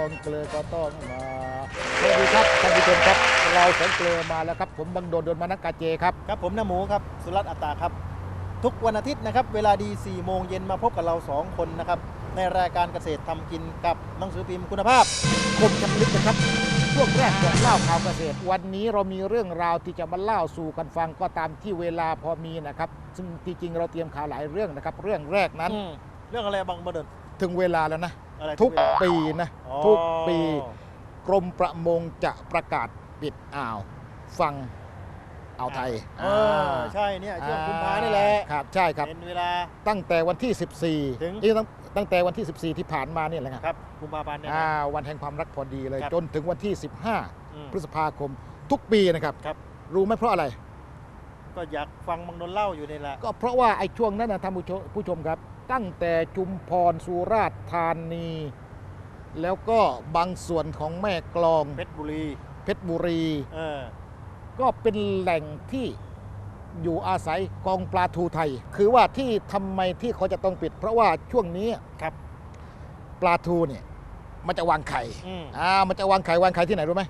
ต้องมาสวัสดีครับท่านผู้ชมครับ เราสองเกลอมาแล้วครับ ผมบังโดนโดนมานักกาเจครับ ครับผมน้าหมูครับสุรัตน์อัตตาครับ ทุกวันอาทิตย์นะครับ เวลาดี 4 โมงเย็นมาพบกับเรา 2 คนนะครับ ในรายการเกษตรทำกินกับหนังสือพิมพ์คุณภาพ คมชำลึกนะครับช่วงแรกของเล่าข่าวเกษตร วันนี้เรามีเรื่องราวที่จะมาเล่าสู่กันฟังก็ตามที่เวลาพอมีนะครับ ซึ่งที่จริงเราเตรียมข่าวหลายเรื่องนะครับ เรื่องแรกนั้นอืมเรื่องอะไรบางประเด็นถึงเวลาแล้วนะ อะไรทุกเวลาปีนะอ๋อ ทุกปีกรมประมงจะประกาศปิดอ่าวฟังอ่าวไทยเออใช่เนี่ยช่วงกุมภานี่แหละครับใช่ครับ เป็นเวลา ตั้งแต่วันที่ 14ถึง นี่ตั้งตั้งแต่วันที่ 14 ที่ผ่านมาเนี่ยแหละครับครับกุมภาพันธ์เนี่ยอ่านะวันแห่งความรักพอดีเลย ครับ จนถึงวันที่ อืม 15 พฤษภาคมทุกปีนะครับ ครับ รู้ไหมเพราะอะไร ก็อยากฟังบางนนเล่าอยู่นี่แหละก็เพราะว่าไอ้ช่วงนั้นนะท่านผู้ชมผู้ชมครับ ตั้งแต่จุมพรสุราษฎร์ธานี แล้วก็บางส่วนของแม่กลองเพชรบุรีเพชรบุรี เออก็เป็นแหล่งที่อยู่อาศัยกองปลาทูไทย คือว่าที่ทำไมที่เขาจะต้องปิด เพราะว่าช่วงนี้ครับ ปลาทูเนี่ยมันจะวางไข่อืมอ่ามันจะวางไข่วางไข่ที่ไหนรู้ไหม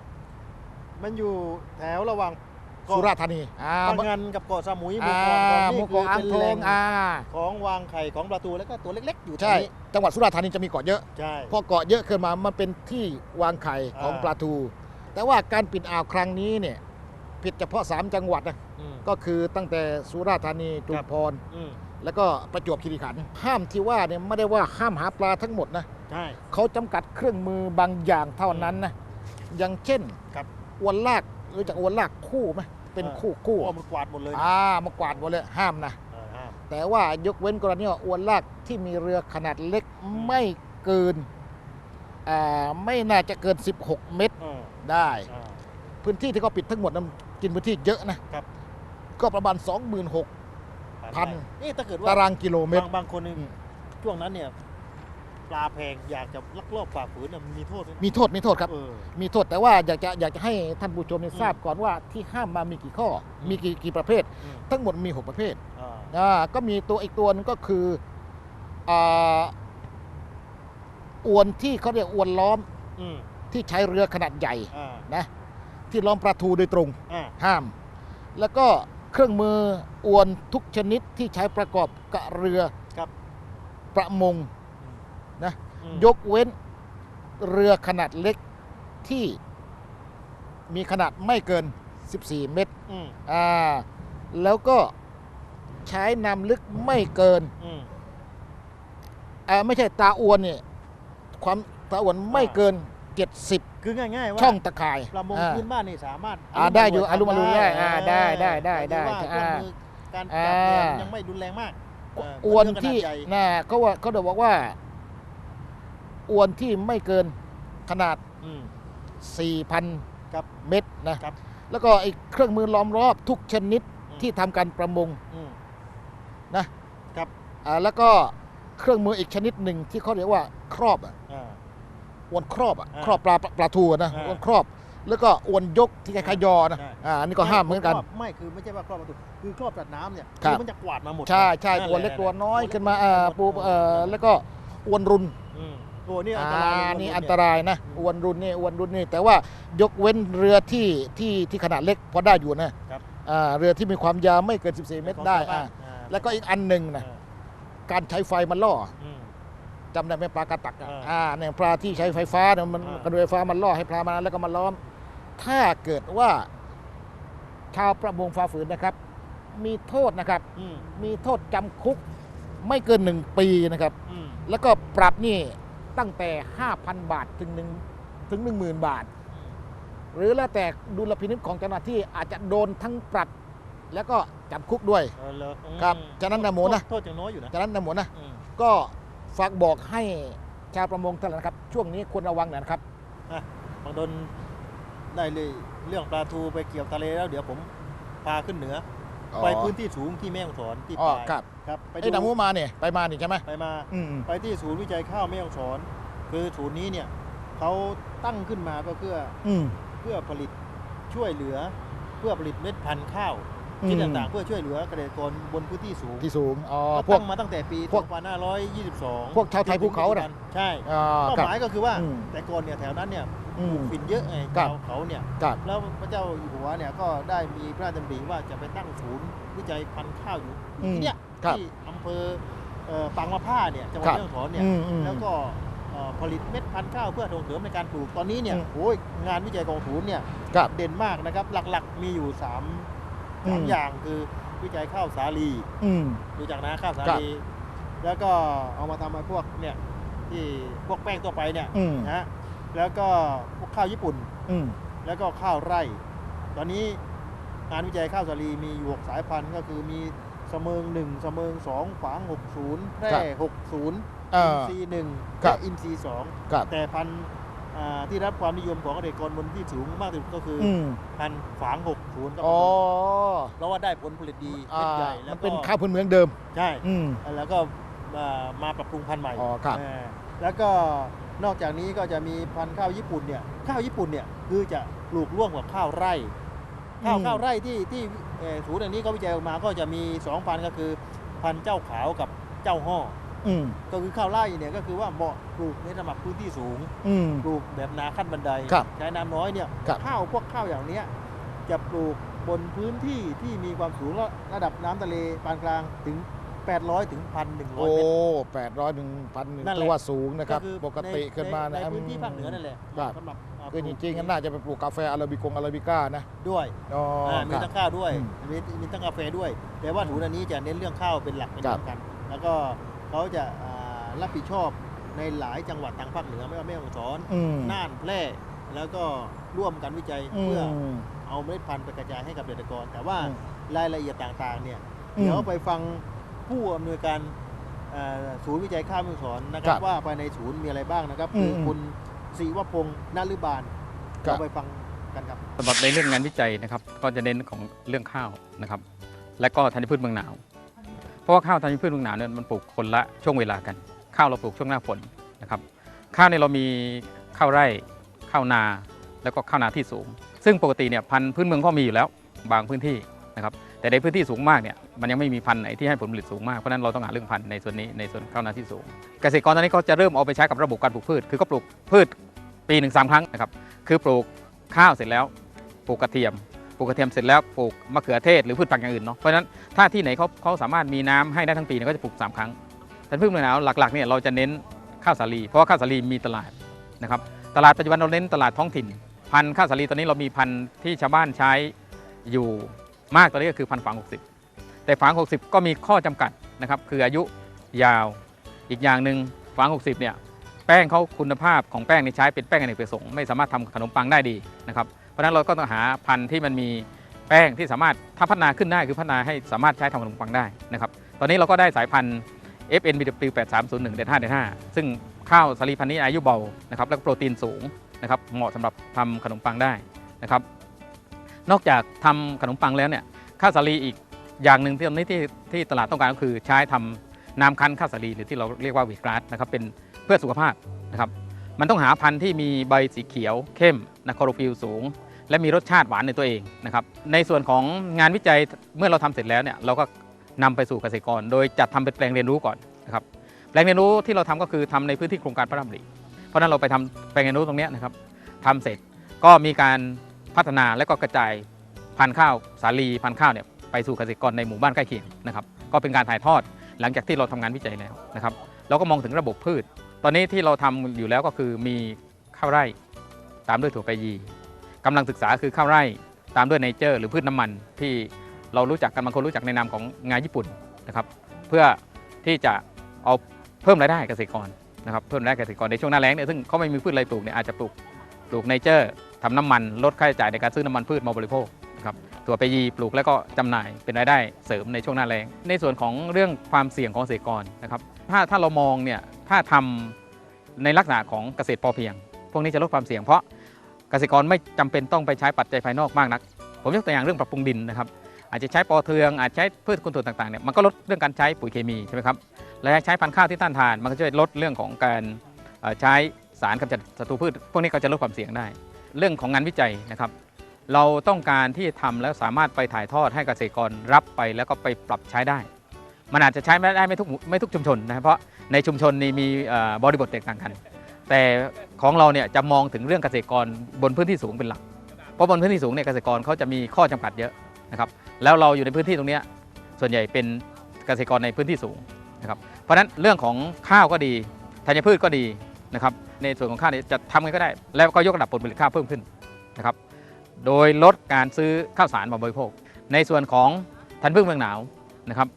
มันอยู่แถวระหว่างเกาะ สุราษฎร์ธานีอ่าพังงันกับเกาะสมุยหมู่อ่าเกาะหนี่มู่คือเกาะอ่างเป็นทแหอล่งงอ่าของวางไข่ของปลาทูแล้วก็ตัวเล็กๆ อยู่ตรงใช่นี้จังหวัดสุราษฎร์ธานีจะมีเกาะเยอะใช่พอเกาะเยอะขึ้นมามันเป็นที่วางไข่ของอ่าปลาทู แต่ว่าการปิดอ่าวครั้งนี้เนี่ยผิดเฉพาะ 3 จังหวัดนะอืมก็คือตั้งแต่สุราษฎร์ธานีจุคมรับพรอืมแล้วก็ประจวบคีรีขันธ์ห้ามที่ว่าเนี่ยไม่ได้ว่าห้ามหาปลาทั้งหมดนะใช่เขาจำกัดเครื่องมือบางอย่างเท่านั้นนะอย่างเช่นครับอวนลาก รู้จักอวนลากคู่ไหมเป็นเออคู่คู่โอ้มันกวาดหมดเลยนะอ่ามากวาดหมดเลยห้ามนะ เออห้ามแต่ว่ายกเว้นกรณีว่าอวนลากที่มีเรือขนาดเล็กไม่เกินอ่าไม่น่าจะเกิน 16 เมตรเออได้ อ่า พื้นที่ที่เขาปิดทั้งหมดนั้นกินพื้นที่เยอะนะครับ ก็ประมาณ 26,000 พัน นี่ถ้าเกิดว่าตารางกิโลเมตบารง บางคนนี่อืม ช่วงนั้นเนี่ย ปลาแพงอยากจะลักลอบฝ่าฝืนเนี่ยมันมีโทษด้วยนะมีโทษมีโทษครับ เออ มีโทษแต่ว่าอยากจะอยากจะให้ท่านผู้ชมเนี่ยอืมทราบก่อนว่าที่ห้ามมามีกี่ข้ออม มีกี่กี่ประเภท อืมทั้งหมดมี 6 ประเภทอ่าอ่าก็มีตัวอีกตัวหนึงก็คืออ่าอวนที่เขาเรียกอวนล้อมอืมที่ใช้เรือขนาดใหญ่อ่านะที่ล้อมปลาทูโดยตรงอ่าห้าม แล้วก็เครื่องมืออวนทุกชนิดที่ใช้ประกอบกับเรือครับประมง นะอืมยกเว้นเรือขนาดเล็กที่มีขนาดไม่เกิน 14 เมตรอืมอ่าแล้วก็ใช้น้ำลึกไม่เกินอืมอ่าไม่ใช่ตาอวนเนี่ยความตาอวนไม่เกิน 70 คือง่ายๆว่าช่องตะข่ายประมงอ่าพื้นบ้านนี่สามารถอ่าได้อยู่อารมณ์อร่วยได้ทำอ่าได้ได้ได้ได้แต่ว่าอ่าเครื่องมือการจับเนี่ยอ่ายัยังไม่รุนแรงมากเอวนเรื่องขนาดที่ใหญ่น่ะเขาว่าเขาเดี๋ยวบอกว่า อวนที่ไม่เกินขนาด อืม 4,000 ครับเมตรนะครับ แล้วก็อีกเครื่องมือล้อมรอบทุกชนิดอืมที่ทำการประมงอืมนะครับอ่าแล้วก็เครื่องมืออีกชนิดหนึ่งที่เขาเรียกว่าครอบอะอ่า อวนครอบอะอ่าครอบปลาปลาทูอะนะอ่าอวนครอบ แล้วก็อวนยกที่คล้ายๆยอนะใช่ อ่าอันนี้ก็ห้ามเหมือนกัน ครบไม่คือไม่ใช่ว่าครอบประตูคือครอบจัดน้ำเนี่ยครับ มันจะกวาดมาหมดใช่ใช่นั่นตัวแหะเล็กตัวน้อยตัวเล็กขึ้นมาอ่าปูเอ่อแล้วก็อวนรุนอืม โอ้นี่อัอ่านตรายเลยนี่วัอันเยตรายนะอืมอวนรุนนี่อวนรุนนี่แต่ว่ายกเว้นเรือที่ที่ที่ขนาดเล็กพอได้อยู่นะครับอ่าเรือที่มีความยาวไม่เกิน 14 เมตรได้ของชาวบ้าอ่านอ่าแล้วก็อีกอันหนึ่งนะอ่าการใช้ไฟมันล่ออืมจำได้ไหมปลากระตักอะอ่าอ่าเนี่ยปลาที่ใช้ไฟฟ้าเนี่ยมันอ่ากระโดดไฟฟ้ามันล่อให้ปลามาแล้วก็มาล้อม ถ้าเกิดว่าชาวประมงฝ่าฝืนนะครับ มีโทษนะครับอืมมีโทษจำคุกไม่เกินหนึ่งปีนะครับอืมแล้วก็ปรับนี่ ตั้งแต่ 5,000 บาทถึง1ถึง10,000 บาท หรือแล้วแต่ดุลพินิจของเจ้าหน้าที่อาจจะโดนทั้งปรับแล้วก็จำคุกด้วย เออเหรออืมครับฉะนั้นนะหมูนะโทษโทษอย่างน้อยอยู่นะจากนั้นนะหมดนะอืมก็ฝากบอกให้ชาวประมงท่านนะครับ ช่วงนี้ควรระวังหน่อยนะครับอะบางโดนได้เลยเรื่องปลาทูไปเกี่ยวทะเลแล้วเดี๋ยวผมพาขึ้นเหนืออ ไปพื้นที่สูงที่แม่ฮ่องสอนที่อ๋อปลายครับครับไปไอ้ดูดามูมาเนี่ยไปมานี่ใช่ไหมไปมา อืม ไปที่ศูนย์วิจัยข้าวแม่ฮ่องสอน คือศูนย์นี้เนี่ยเขาตั้งขึ้นมาก็เพื่ออืม เพื่อผลิตช่วยเหลือ เพื่อผลิตเม็ดพันธุ์ข้าวอืม ที่ต่างๆ เพื่อช่วยเหลือเกษตรกรบนพื้นที่สูงที่สูงอ๋อเขาพวก ตั้งมาตั้งแต่ปีพวก2522พวกชาวไทยภูเขาน่ะใช่ อ่าเป้าครับหมายก็คือว่าอืมแต่ก่อนเนี่ยแถวนั้นเนี่ย อืมฝิ่นเยอะไงครับ ชาวเขาเนี่ย ครับ แล้วพระเจ้าอยู่หัวเนี่ยก็ได้มีพระราชดำริว่าจะไปตั้งศูนย์วิจัยพันธุ์ข้าวอยู่อืมที่เนี่ยครับที่อำเภอเอ่อปางมะผ้าเนี่ยจังหวัดครับ แม่ฮ่องสอนเนี่ย อืมอืม แล้วก็เอ่อผลิตเม็ดพันธุ์ข้าวเพื่อส่งเสริมในการปลูกตอนนี้เนี่ยอืมโอ้ยงานวิจัยของศูนย์เนี่ยครับเด่นมากนะครับ หลักๆมีอยู่3ามอืสามมอย่างคือวิจัยข้าวสาลีอืมรู้จักนะข้าวสาครับ ลี แล้วก็เอามาทำไอ้พวกเนี่ยที่พวกแป้งตัวไปเนี่ยอืม นะฮะ แล้วก็พวกข้าวญี่ปุ่น อืมแล้วก็ข้าวไร่ ตอนนี้งานวิจัยข้าวสาลีมีอยู่หกสายพันธุ์ก็คือมีเสมิงหนึ่งเสมิงสองฝางหกศูนย์แพร่หกศูนย์เอ่อินอซีหนึ่งครัและบ อินซีสองครับ แต่พันธุ์อ่าที่รับความนิยมของเกษตรกรบนที่สูงมากที่สุดก็คือออืมพันธุ์ฝางหกศูนย์ครับอ๋อเพราะว่าได้ผลผลิตดีเม็ดใหญ่อ่าแล้มัวนก็เป็นข้าวพื้นเมืองเดิม ใช่ อืม แล้วก็มามาปรับปรุงพันธุ์ใหม่อ๋อครับ เออแล้วก็ นอกจากนี้ก็จะมีพันธุ์ข้าวญี่ปุ่นเนี่ยข้าวญี่ปุ่นเนี่ยคือจะปลูกร่วมกับข้าวไร่ ข้าวอืมข้าวไร่ที่ที่เอ่อศูนย์อันนี้เขาวิจัยออกมาก็จะมีสองพันธุ์ก็คือพันธุ์เจ้าขาวกับเจ้าห่ออืมก็คือข้าวไร่เนี่ยก็คือว่าเหมาะปลูกในสำหรับพื้นที่สูงอืมปลูกแบบนาขั้นบันไดครับใช้น้ำน้อยเนี่ยครับข้าวพวกข้าวอย่างเนี้ยจะปลูกบนพื้นที่ที่มีความสูงระดับน้ำทะเลปานกลางถึง 800 ถึง 1,100 โอ้เมตร แปดร้อยหนึ่งพันนั่นแหละ ถือว่าสูงนะครับก็คือปกติในขึ้นมานะในพื้นที่ภาคเหนือนั่นแหละครับ สำหรับอ่าคือปจลูกริงๆก็น่าจะไปปลูกกาแฟอาราบิกงอาราบิก้านะด้วยอ๋ออ่ามีครับ ทั้งข้าวด้วยอืมมีมีทั้งกาแฟด้วย แต่ว่าศูนย์อันนี้จะเน้นเรื่องข้าวเป็นหลักเป็นครับ สำคัญแล้วก็เขาจะอ่ารับผิดชอบในหลายจังหวัดทางภาคเหนือไม่ว่าแม่ฮ่องสอน อืมน่านแพร่แล้วก็ร่วมกันวิจัยอืเพื่อม เอาเมล็ดพันธุ์ไปกระจายให้กับเกษตรกร แต่ว่าอืมรายละเอียดต่างๆเนี่ยอืม เดี๋ยวไปฟัง ผู้อำนวยการเอ่อศูนย์วิจัยข้าวแม่ฮ่องสอนนะครัครับบว่าภายในศูนย์มีอะไรบ้างนะครับคืออมคุณศิวพงศ์นฤบาลครับเราไปฟังกันครับสำหรับในเรื่องงานวิจัยนะครับ ก็จะเน้นของเรื่องข้าวนะครับ และก็ธัญพืชเมืองหนาว เพราะว่าข้าวธัญพืชเมืองหนาวเนี่ยมันปลูกคนละช่วงเวลากัน ข้าวเราปลูกช่วงหน้าฝนนะครับข้าวเนี่ยเรามีข้าวไร่ข้าวนา แล้วก็ข้าวนาที่สูง ซึ่งปกติเนี่ยพันธุ์พื้นเมืองก็มีอยู่แล้ว บางพื้นที่ นะครับแต่ในพื้นที่สูงมากเนี่ยมันยังไม่มีพันธุ์ไหนที่ให้ผลผลิตสูงมากเพราะนั้นเราต้องหาเรื่องพันธุ์ในส่วนนี้ในส่วนข้าวนาที่สูง เกษตรกรตอนนี้ก็จะเริ่มเอาไปใช้กับระบบการปลูกพืช คือก็ปลูกพืชปีหนึ่งสามครั้งนะครับคือปลูกข้าวเสร็จแล้วปลูกกระเทียมปลูกกระเทียมเสร็จแล้วปลูกมะเขือเทศหรือพืชผักอย่างอื่นเนาะเพราะฉะนั้นถ้าที่ไหนเขาเขาสามารถมีน้ำให้ได้ทั้งปีเนี่ยก็จะปลูก 3 ครั้งแต่พืชเมืองหนาวหลักๆเนี่ยเราจะเน้นข้าวสาลี เพราะว่าข้าวสาลีมีตลาดนะครับตลาดปัจจุบันเราเน้นตลาดท้องถิ่น พันธุ์ข้าวสาลีตอนนี้เรามีพันธุ์ที่ชาวบ้านใช้อยู่ มากตอนนี้ก็คือพันฝาง 60 แต่ฝาง 60 ก็มีข้อจำกัดนะครับคืออายุยาวอีกอย่างหนึ่งฝาง 60 เนี่ยแป้งเขาคุณภาพของแป้งในใช้เป็นแป้งอเนกประสงค์ไม่สามารถทำขนมปังได้ดีนะครับเพราะฉะนั้นเราก็ต้องหาพันธุ์ที่มันมีแป้งที่สามารถถ้าพัฒนาขึ้นได้คือพัฒนาให้สามารถใช้ทำขนมปังได้นะครับตอนนี้เราก็ได้สายพันธุ์ FNBW 8301เดน5เดน5ซึ่งข้าวสาลีพันธุ์นี้อายุเบานะครับแล้วก็โปรตีนสูงนะครับเหมาะสำหรับทำขนมปังได้นะครับ นอกจากทำขนมปังแล้วเนี่ยข้าวสาลีอีกอย่างหนึ่งที่ตอนนี้ที่ที่ตลาดต้องการก็คือใช้ทำน้ำคั้นข้าวสาลีหรือที่เราเรียกว่าวีกราสนะครับเป็นเพื่อสุขภาพนะครับมันต้องหาพันธุ์ที่มีใบสีเขียวเข้มนะคลอโรฟิลสูง และมีรสชาติหวานในตัวเองนะครับในส่วนของงานวิจัยเมื่อเราทำเสร็จแล้วเนี่ยเราก็นำไปสู่เกษตรกร โดยจัดทำเป็นแปลงเรียนรู้ก่อนนะครับแปลงเรียนรู้ที่เราทำก็คือทำในพื้นที่โครงการพระรามรีเพราะนั้นเราไปทำแปลงเรียนรู้ตรงนี้นะครับทำเสร็จก็มีการ พัฒนาและก็กระจายพันธุ์ข้าวสาลีพันธุ์ข้าวเนี่ยไปสู่เกษตรกรในหมู่บ้านใกล้เคียงนะครับก็เป็นการถ่ายทอดหลังจากที่เราทำงานวิจัยแล้วนะครับเราก็มองถึงระบบพืช ตอนนี้ที่เราทำอยู่แล้วก็คือมีข้าวไร่ตามด้วยถั่วไปยีกำลังศึกษาคือข้าวไร่ตามด้วยไนเจอร์ หรือพืชน้ำมันที่เรารู้จักกันบางคนรู้จักในนามของงานญี่ปุ่นนะครับเพื่อที่จะเอาเพิ่มรายได้เกษตรกรนะครับเพิ่มรายได้เกษตรกรในช่วงหน้าแล้งเนี่ยซึ่งเขาไม่มีพืชอะไรปลูกเนี่ยอาจจะปลูกปลูกไนเจอร์ ทำน้ำมันลดค่าใช้จ่ายในการซื้อน้ำมันพืชมาบริโภคนะครับถั่วไปยีปลูกแล้วก็จำหน่ายเป็นรายได้เสริมในช่วงหน้าแล้ง ในส่วนของเรื่องความเสี่ยงของเกษตรกรนะครับถ้าถ้าเรามองเนี่ยถ้าทำในลักษณะของเกษตรพอเพียง พวกนี้จะลดความเสี่ยงเพราะเกษตรกรไม่จำเป็นต้องไปใช้ปัจจัยภายนอกมากนัก ผมยกตัวอย่างเรื่องปรับปรุงดินนะครับอาจจะใช้ปอเทืองอาจใช้พืชคนตัวต่างๆเนี่ยมันก็ลดเรื่องการใช้ปุ๋ยเคมีใช่ไหมครับและใช้พันธุ์ข้าวที่ต้านทาน มันก็จะลดเรื่องของการใช้สารกำจัดศัตรูพืช พวกนี้ก็จะลดความเสี่ยงได้ เรื่องของงานวิจัยนะครับ เราต้องการที่ทำแล้วสามารถไปถ่ายทอดให้เกษตรกรรับไปแล้วก็ไปปรับใช้ได้ มันอาจจะใช้ไม่ได้ไม่ทุกไม่ทุกชุมชนนะครับเพราะในชุมชนนี่มีบริบทแตกต่างกัน แต่ของเราเนี่ยจะมองถึงเรื่องเกษตรกรบนพื้นที่สูงเป็นหลัก เพราะบนพื้นที่สูงเนี่ยเกษตรกรเขาจะมีข้อจำกัดเยอะนะครับ แล้วเราอยู่ในพื้นที่ตรงนี้ส่วนใหญ่เป็นเกษตรกรในพื้นที่สูงนะครับ เพราะฉะนั้นเรื่องของข้าวก็ดีธัญพืชก็ดีนะครับ ในส่วนของข้าวเนี่ยจะทำกันก็ได้ แล้วก็ยกระดับผลผลิตข้าวเพิ่มขึ้นนะครับโดยลดการซื้อข้าวสารมาบริโภค ในส่วนของธัญพืชเมืองหนาวนะครับ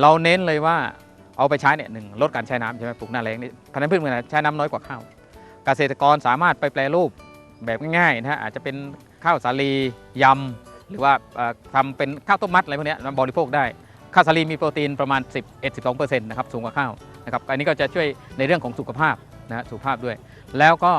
เราเน้นเลยว่าเอาไปใช้เนี่ยหนึ่งลดการใช้น้ำใช่ไหมปลูกหน้าแรงนี่ธัญพืชเมืองหนาวใช้น้ำน้อยกว่าข้าวเกษตรกรสามารถไปแปลรูปแบบง่ายๆนะฮะอาจจะเป็นข้าวสาลียำหรือว่าเอ่อทำเป็นข้าวต้มมัดอะไรพวกเนี้ยมาบริโภคได้ข้าวสาลีมีโปรตีนประมาณ 11-12%นะครับสูงกว่าข้าวนะครับอันนี้ก็จะช่วยในเรื่องของสุขภาพ นะฮะสุขภาพด้วย แล้วก็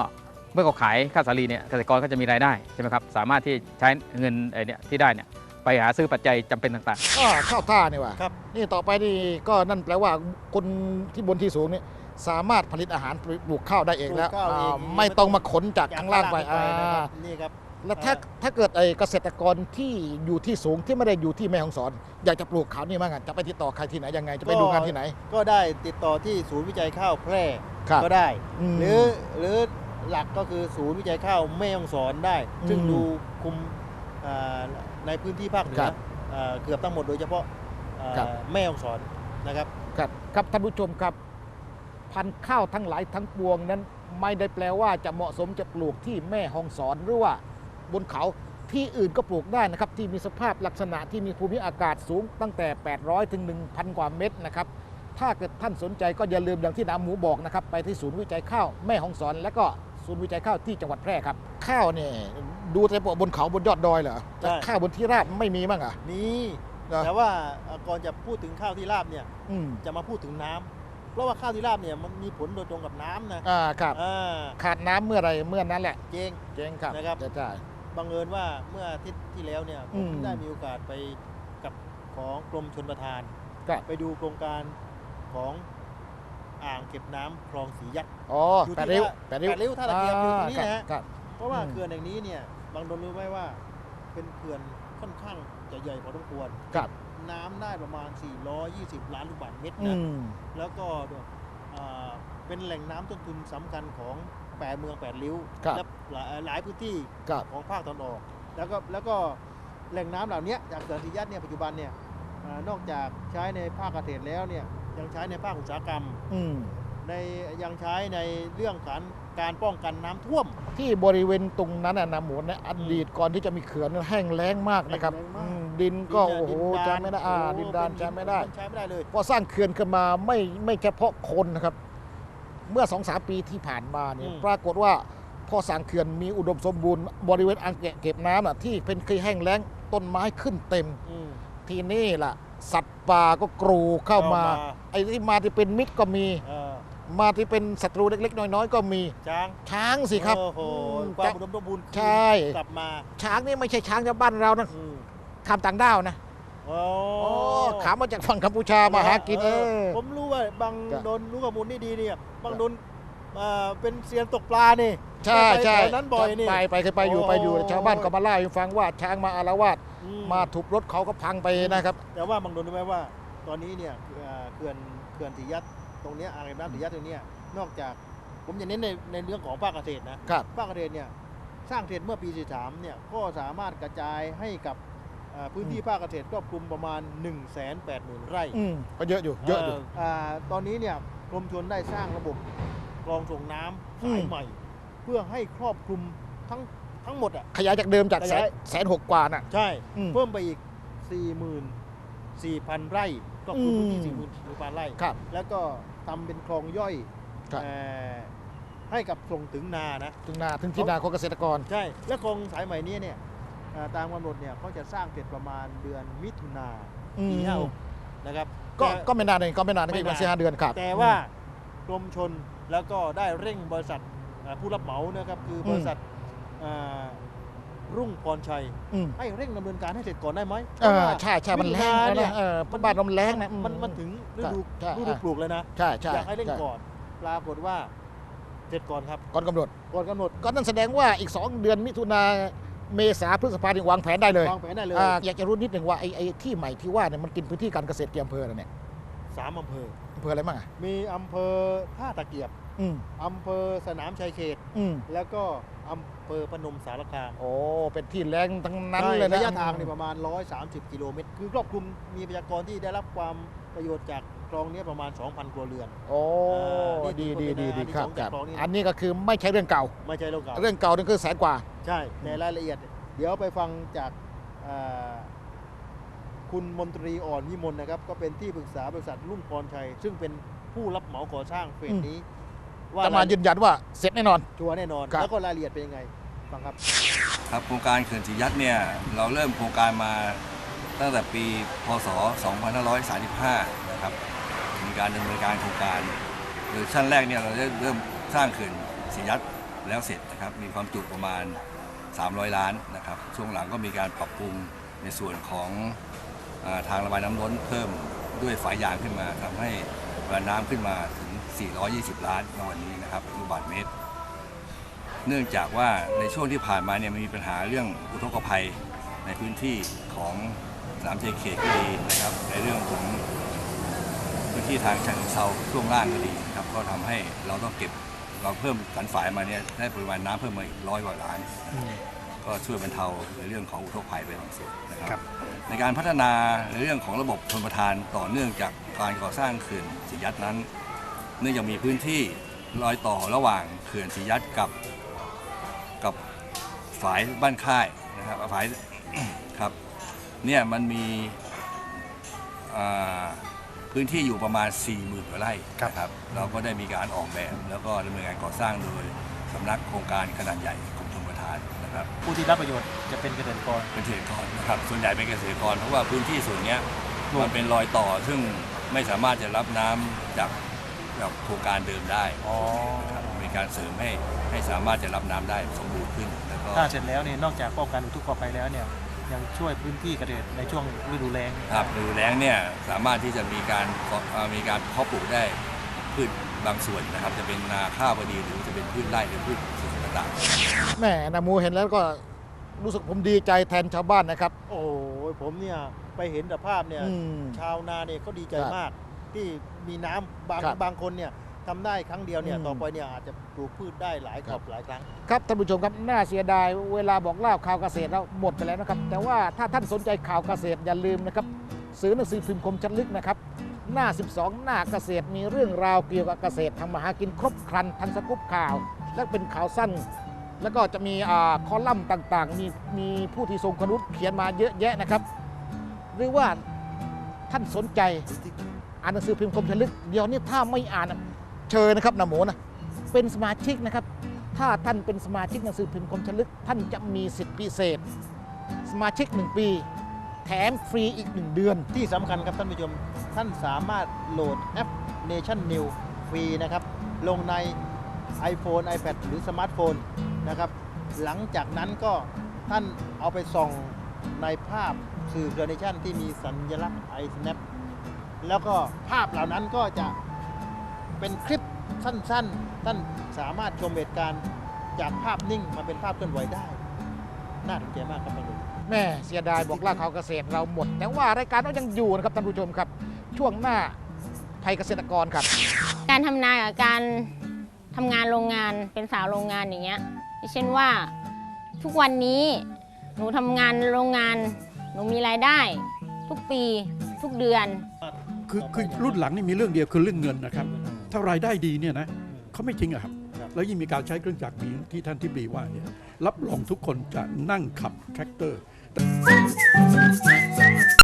เมื่อเขาขายข้าวสาลีเนี่ยเกษตรกรก็จะมีรายได้ใช่ไหมครับสามารถที่ใช้เงินไอ้เนี่ยที่ได้เนี่ยไปหาซื้อปัจจัยจำเป็นต่างๆก็เข้าท่านี่ว่ะครับ นี่ต่อไปนี่ก็นั่นแปลว่าคนที่บนที่สูงนี่สามารถผลิตอาหารปลูกข้าวได้เองแล้วปลูกข้าวเอง อ่าไม่ต้องมาขนจากข้างล่างไปจากข้างล่างอ่าไปนะครับนี่ครับ แล้วถ้าถ้าเกิดไอ้เกษตรกรที่อยู่ที่สูงที่ไม่ได้อยู่ที่แม่ฮ่องสอน อยากจะปลูกข้าวนี่มางนจะไปติดต่อใครที่ไหนยังไงจะไปดูงานที่ไหน ก็ได้ติดต่อที่ศูนย์วิจัยข้าวแพร่ครับก็ได้มหรือหรือหลักก็คือศูนย์วิจัยข้าวแม่ฮ่องสอนได้ ซึ่งอืมดูคุมอ่าในพื้นที่ภาคเหนืครัอบอ่าเกือบทั้งหมดโดยเฉพาะอ่าครับ แม่ฮ่องสอนนะครับ ครับครับท่านผู้ชมครับพันธุ์ข้าวทั้งหลายทั้งปวงนั้น ไม่ได้แปลว่าจะเหมาะสมจะปลูกที่แม่ฮ่องสอนหรือว่า บนเขาที่อื่นก็ปลูกได้นะครับที่มีสภาพลักษณะที่มีภูมิอากาศสูงตั้งแต่ 800 ถึง 1,000 กว่าเมตรนะครับถ้าเกิดท่านสนใจก็อย่าลืมอย่างที่น้ำหมูบอกนะครับไปที่ศูนย์วิจัยข้าวแม่ฮ่องสอนและก็ศูนย์วิจัยข้าวที่จังหวัดแพร่ครับ ข้าวเนี่ยดูแต่บนเขาบนยอดดอยเหรอแต่ใช่ ข้าวบนที่ราบไม่มีมั้งอะนี่เหรอแต่ว่าอ่าก่อนจะพูดถึงข้าวที่ราบเนี่ยอืมจะมาพูดถึงน้ำเพราะว่าข้าวที่ราบเนี่ยมันมีผลโดยตรงกับน้ำนะอ่าครับ อ่าขาดน้ำเมื่อไหรเมื่อนั้นแหละ เจง เจ๊งครับนะครับใช่ใช่ บังเอิญว่าเมื่ออาทิตย์ที่แล้วเนี่ยผอืมมได้มีโอกาสไปกับของกรมชนประทาน ครับ ไปดูโครงการของอ่างเก็บน้ำคลองสียัด อ๋ออยู่ที่แปดริ้วว่าแปดริ้วแปดริ้วท่าตะเกียบอยู่ตรงนี้อ่านะฮะ ครับ เพราะว่าอืม เขื่อนแห่งนี้เนี่ยบางคนรู้ไหมว่า เป็นเขื่อนค่อนข้างจะใหญ่พอสมควร ครับน้ำได้ประมาณ 420 ล้านลูกบาศก์เมตรอืนะ ม แล้วก็อ่าเป็นแหล่งน้ำต้นทุนสำคัญของ แปดเมืองแปดริ้วครับและหลายหลายพื้นที่ครับ ของภาคตะวันออก แล้วก็แล้วก็แหล่งน้ำเหล่านี้จากเขื่อนสียัดเนี่ยปัจจุบันเนี่ยอานอกจากใช้ในภาคเกษตรแล้วเนี่ยยังใช้ในภาคอุตสาหกรรม อืมในยังใช้ในเรื่องการการป้องกันน้ำท่วม ที่บริเวณตรงนั้นน่ะนะหมูเนี่ยอดีตก่อนที่จะมีเขื่อนแห้งแล้งมากนะครับแห้งแล้งมาก อืมดินก็ดินโอ้โหดินใช้ไม่ได้อ่าโอ้ดินดานเป็ใช้ไม่ได้ ใช้ไม่ได้เลย พอสร้างเขื่อนขึ้นมาไม่ไม่เฉพาะคนนะครับ เมื่อสองสามปีที่ผ่านมาเนี่ยอืม ปรากฏว่าพอสร้างเขื่อนมีอุดมสมบูรณ์บริเวณอ่างเก็บน้ำน่ะที่เป็นเคยแห้งแล้งต้นไม้ขึ้นเต็ม อืม ทีนี่ล่ะ สัตว์ป่าก็กรูเข้ามา ไอ้ที่มาที่เป็นมิตรก็มี เออมาที่เป็นศัตรูเล็กๆ น้อยๆ ก็มี ช้างช้างสิครับโอ้โหอืมความจะ อุดมสมบูรณ์ใช่ กลับมาช้างนี่ไม่ใช่ช้างชาวบ้านเรานะอืม ทำต่างด้าวนะ โอ้โอ้ขามาจากฝั่งกัมพูชามาหากินเออ ผมรู้ว่าบางจ้ะ โดนรู้ข้อมูลนี่ดีเนี่ยบางโดนอ่าเป็นเซียนตกปลานี่ใช่ไปใช่แถวนั้นบ่อยนี่ ไปไปเคยไปอยู่โอ้ไปอยู่ชาวบ้านก็มาเล่าให้ฟังว่าช้างมาอารวาสอืมาถูกรถเขาก็พังไปนะครับ แต่ว่าบางโดนรู้ไหมว่า ตอนนี้เนี่ยเอ่อเขื่อนเขื่อนสียัดตรงเนี้ยอ่างเก็บน้ำสียัดตรงเนี้ยนอกจากผมจะเน้นในในเรื่องของภาคเกษตรนะครับ ภาคเกษตรเนี่ยสร้างเสร็จเมื่อปี 43เนี่ยก็สามารถกระจายให้กับเอ่อพื้นที่ภาคเกษตรครอบคลุมประมาณ 1 8 0 0 0 0 ไร่อืมก็เยอะอยู่ เยอะอยู่ อ่าตอนนี้เนี่ยกรมชลได้สร้างระบบกรองส่งน้ำอืมสายใหม่ เพื่อให้ครอบคลุมทั้งทั้งหมดอะ ขยายจากเดิมจากขแสยานยแสนหกกว่าน่ะ ใช่ อืมเพิ่มไปอีก 44,000 ไร่ครอบคลุมพื้นที่อืม 44,000 ไร่ ครับ แล้วก็ทำเป็นคลองย่อยครับ เอ่อให้กับส่งถึงนานะ ถึงนาถึงที่นาของเกษตรกร ใช่ และคลองสายใหม่นี้เนี่ยเอ่อ ตามกำหนดเนี่ยเขาจะสร้างเสร็จประมาณเดือนมิถุนาอืมปีห้าหกนะครับก็แต่ก็ไม่นานเองก็ไม่นานไม่ก็อีกประนานมาณสี่ห้าเดือนครับ แต่ว่ากรมชนแล้วก็ได้เร่งบริษัทเอ่อผู้รับเหมานะครับคือบริษัทเอ่อรุ่งพรชัยอืมให้เร่งดำเนินการให้เสร็จก่อนได้ไหมเออใช่ใช่มันแรงแล้วมิถุานะเออเพราะบ้านเรามันแรงนะอืมันมันถึงฤดูใช่ฤดูปลูกเลยนะใช่ใช่อยากให้เร่งช่ก่อนปรากฏว่าเสร็จก่อนครับก่อนกำหนดก่อนกำหนดก็นั่นแสดงว่าอีก 2 เดือนมิถุนา เมษาพฤษภาคมวางแผนได้เลยวางแผนได้เลยอ่าอยากจะรู้นิดหนึ่งว่าไอ้ไอ้ที่ใหม่ที่ว่าเนี่ยมันกินพื้นที่การเกษตรกี่อำเภอแล้วเนี่ยสามอำเภออำเภออะไรบ้างอะมีอำเภอท่าตะเกียบอืมอำเภอสนามชัยเขต อืมแล้วก็อำเภอพนมสารคามโอ้เป็นที่แรงทั้งนั้นใช่เลยนะระยะทางนี่ประมาณ 130 กิโลเมตร คือครอบคลุมมีประชากรที่ได้รับความประโยชน์จาก คลองเนี้ประมาณ 2,000 ครัวเรือน โอ้อ่านี่ดีถืดีอว่าเป็นดีดีอานิครับสงส์ครับจากคลองนี้นะอันนี้ก็คือไม่ใช่เรื่องเก่า ไม่ใช่โลกเก่าเรื่องเก่านี่คือแสนกว่า ใช่ในรายละเอียด เดี๋ยวไปฟังจากอ่าคุณมนตรีอ่อนวิมลนะครับ ก็เป็นที่ปรึกษาบริษัทรุ่งพรชัย ซึ่งเป็นผู้รับเหมาก่อสร้างเฟสอืมนี้จะมายืนยันว่าเสร็จแน่นอน ชัวร์แน่นอน ครับ แล้วก็รายละเอียดเป็นยังไงฟังครับ ครับโครงการเขื่อนศรียัดเนี่ยเราเริ่มโครงการมาตั้งแต่ปีพศ 2535 นะครับมี การดำเนินการโครงการโดยชั้นแรกเนี่ยเราเริ่มสร้างเขื่อนศรียัดแล้วเสร็จนะครับมีความจุประมาณ 300 ล้านนะครับช่วงหลังก็มีการปรับปรุงในส่วนของอทางระบายน้ำล้นเพิ่มด้วยฝายยางขึ้นมาทำให้ระดับน้ำขึ้นมาถึง 420 ล้านในวันนี้นะครับลูกบาศก์เมตร เนื่องจากว่าในช่วงที่ผ่านมาเนี่ยมีปัญหาเรื่องอุทกภัยในพื้นที่ของสนามเจเขตก็ดีนะครับในเรื่องของ ที่ทางฉะเชิงเซาช่วงล่างก็ดีนะครับก็ทำให้เราต้องเก็บเราเพิ่มสันฝายมาเนี่ยได้ปริมาณน้ำเพิ่มมาอีกร้อยกว่าล้านนะครับก็ช่วยบรรเทาในเรื่องของอุทกภัยไปบางส่วนนะครับ ในการพัฒนาในเรื่องของระบบชนประทานต่อเนื่องจากการก่อสร้างเขื่อนศรียัดนั้น เนื่องจากมีพื้นที่รอยต่อระหว่างเขื่อนศรียัดกับกับฝายบ้านค่ายนะครับฝายครับเนี่ยมันมีอ่า พื้นที่อยู่ประมาณ 40,000กว่าไร่นะครับเราก็ได้มีการออกแบบ แล้วก็ดำเนินการก่อสร้างโดยสำนักโครงการขนาดใหญ่กรมชลประทานนะครับผู้ที่รับประโยชน์จะเป็นเกษตรกรเป็นเกษตรกรนะครับส่วนใหญ่เป็นเกษตรกรเพราะว่าพื้นที่ส่วนเนี้ยมันเป็นรอยต่อซึ่งไม่สามารถจะรับน้ำจากจากโครงการเดิมได้อ๋อนะครับมีการเสริมให้ให้สามารถจะรับน้ำได้สมบูรณ์ขึ้นแล้วก็ถ้าเสร็จแล้วเนี่ยนอกจากป้องกันอุทกภัยแล้วเนี่ย ยังช่วยพื้นที่เกษตรในช่วงฤดูแล้งครับฤดูแล้งเนี่ยสามารถที่จะมีการเพาะเอ่อมีการเพาะปลูกได้พืชบางส่วนนะครับ จะเป็นนาข้าวก็ดีหรือจะเป็นพืชไร่หรือพืชสวนต่างๆแหม่นามูเห็นแล้วก็รู้สึกผมดีใจแทนชาวบ้านนะครับ โอ้ยผมเนี่ยไปเห็นสภาพเนี่ยอืมชาวนาเนี่ยเขาดีใจครับมาก ที่มีน้ำบางครับบางคนเนี่ย ทำได้ครั้งเดียวเนี่ยอืม ต่อไปเนี่ยอาจจะปลูกพืชได้หลายขครัอบบหลายครั้ง ครับท่านผู้ชมครับน่าเสียดายเวลาบอกเล่าข่าวเกษตรแล้วหมดไปแล้วนะครับ แต่ว่าถ้าท่านสนใจข่าวเกษตรอย่าลืมนะครับซื้อหนังสือพิมพ์คมชัดลึกนะครับ หน้า 12 หน้าเกษตรมีเรื่องราวเกี่ยวกับเกษตรทำมาหากินครบครันทั้งสกุปข่าว และเป็นข่าวสั้น แล้วก็จะมีอ่าคอลัมน์ต่างๆ มีมีผู้ที่ทรงคุณวุฒิเขียนมาเยอะแยะนะครับ หรือว่าท่านสนใจ อ่านหนังสือพิมพ์คมชัดลึกเดี๋ยวนี้ถ้าไม่อ่านนะ เชิญนะครับนาโมนะเป็นสมาชิกนะครับ ถ้าท่านเป็นสมาชิกหนังสือพิมพ์คมชลึก ท่านจะมีสิทธิพิเศษ สมาชิก 1 ปี แถมฟรีอีก 1 เดือน ที่สำคัญครับท่านผู้ชม ท่านสามารถโหลดแอป Nation New ฟรีนะครับ ลงใน iPhone iPad หรือสมาร์ทโฟนนะครับ หลังจากนั้นก็ท่านเอาไปส่องในภาพสื่อเครือเนชั่นที่มีสัญลักษณ์ iSnap แล้วก็ภาพเหล่านั้นก็จะ เป็นคลิปสั้นๆ ท่านสามารถชมเหตุการณ์จากภาพนิ่งมาเป็นภาพเคลื่อนไหวได้ น่าสนใจมากครับท่านผู้ชมแม่เสียดายบอกเล่าข่าวเกษตรเราหมด แต่ว่ารายการเรายังอยู่นะครับท่านผู้ชมครับ ช่วงหน้าภัยเกษตรกรครับ การทำนากับการทำงานโรงงานเป็นสาวโรงงานอย่างเงี้ยดิฉันว่าทุกวันนี้หนูทำงานโรงงาน หนูมีรายได้ ทุกปีทุกเดือน คือคือรุ่นหลังนี่มีเรื่องเดียวคือเรื่องเงินนะครับ ถ้ารายได้ดีเนี่ยนะเขาไม่ทิ้งอะครับครับ แล้วยิ่งมีการใช้เครื่องจักรนี้ที่ท่านที่บีว่าเนี่ยรับรองทุกคนจะนั่งขับแทรกเตอร์